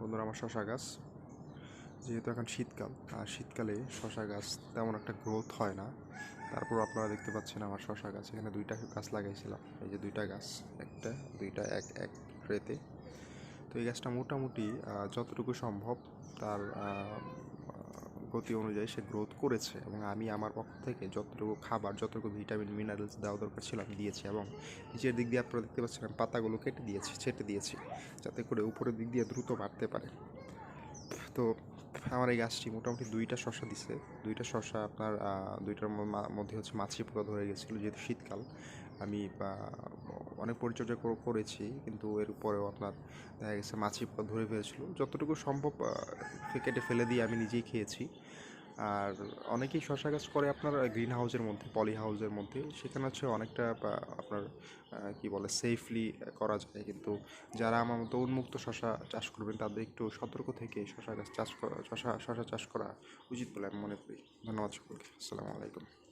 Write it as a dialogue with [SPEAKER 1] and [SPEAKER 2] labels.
[SPEAKER 1] বন্ধুরা, আমার শশা গাছ। যেহেতু এখন শীতকাল, আর শীতকালে শশা গাছ তেমন একটা গ্রোথ হয় না। তারপর আপনারা দেখতে পাচ্ছেন আমার শশা গাছ। এখানে দুইটা গাছ লাগাইছিলাম। এই যে দুইটা গাছ, একটা, দুইটা, এক এক ট্রেতে তো এই গাছটা মোটামুটি যতটুকু সম্ভব তার গতি অনুযায়ী সে গ্রোথ করেছে এবং আমি আমার পক্ষ থেকে যতটুকু খাবার, যতটুকু ভিটামিন মিনারেলস দেওয়া দরকার ছিল আমি দিয়েছি এবং নিচের দিক দিয়ে আপনারা দেখতে পাচ্ছেন পাতাগুলো কেটে দিয়েছি, ছেটে দিয়েছি যাতে করে উপরের দিক দিয়ে দ্রুত বাড়তে পারে। তো এই গাছটি মোটামুটি দুইটা শশা দিছে। দুইটা শশা আপনার দুইটার মধ্যে হচ্ছে মাছি পোকা ধরে গেছিল, যেহেতু শীতকাল। আমি অনেক পরিচর্যা করেছি, কিন্তু এর উপরেও আপনার দেখা গেছে মাছি পোকা ধরে ফেলেছিলো। যতটুকু সম্ভব কেটে ফেলে দিয়ে আমি নিজেই খেয়েছি। আর অনেকেই শশা গাছ করে আপনার গ্রিন হাউসের মধ্যে পলি হাউসের মধ্যে। সেখানে হচ্ছে অনেকটা আপনার কি বলে সেফলি করা যায়। কিন্তু যারা আমার মতো উন্মুক্ত শশা চাষ করবেন, তাদের একটু সতর্ক থেকে শশা গাছ চাষ করা শশা শশা চাষ করা উচিত বলে আমি মনে করি। ধন্যবাদ সকলকে। আসসালামু আলাইকুম।